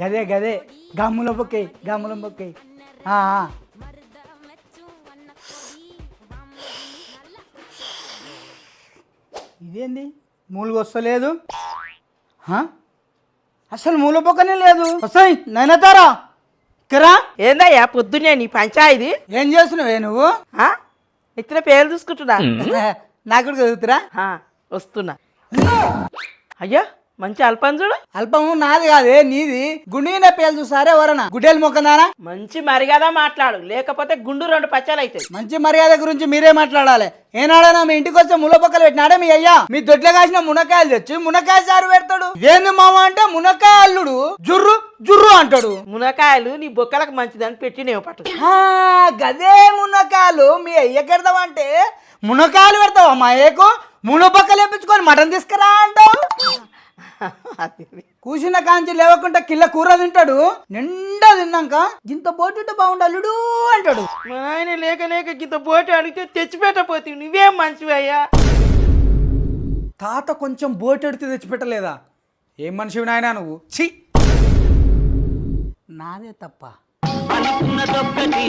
గదే గదే. గమ్ముల బొక్కే గమ్ముల బొక్కే. ఇదేంది? మూలుగు వస్తలేదు? అసలు మూల బొక్కనే లేదు. వస్తాయి నైనతారా కిరా. ఏందయ్యా పొద్దున్నే నీ పంచాయతీ? ఏం చేస్తున్నావే నువ్వు? ఆ? ఇచ్చిన పేరు చూసుకుంటున్నా. నాకు కూడా చదువుతురా? వస్తున్నా. అయ్యా! మంచి అల్పం చూడు. అల్పము నాది కాదే నీది. గుండీన పేలు చూసారే ఎవరన్నా? గుడ్డేలు మొక్కనారా మంచి మర్యాద మాట్లాడు. లేకపోతే గుండు రెండు పచ్చాలు అవుతాయి మంచి మర్యాద గురించి మీరే మాట్లాడాలి. ఏనాడైనా మీ ఇంటికి వస్తే ముల పక్కలు పెట్టినాడే మీ అయ్యా? మీ దొడ్ల కాసిన మునక్కాయలు తెచ్చి మునక్కాయ సారు పెడతాడు. ఏంది మామ అంటే మునక్కాయ అల్లుడు? జుర్రు జుర్రు అంటాడు. మునకాయలు నీ బొక్కలకు మంచిదని పెట్టినేవు పట్టు ఆ, గదే మునక్కాయలు. మీ అయ్యకెడదామంటే మునక్కాయలు పెడతావా మా అయ్యకు? మున పక్కలు వేపించుకొని మటన్ తీసుకురా. కూసిన కాంచి లేవకుండా కిల్ల కూర తింటాడు నిండా తిన్నాక ఇంత పోటుంటే బాగుండు అల్లుడు అంటాడు. మా ఆయన లేక లేక గింత బోటు అడిగితే తెచ్చిపెట్టపోతే నువ్వేం మంచివి అయ్యా? తాత కొంచెం బోటెడితే తెచ్చిపెట్టలేదా? ఏం మనిషివి నాయనా నువ్వు? ఛీ! నాదే తప్ప. అనుకున్నదొక్కటి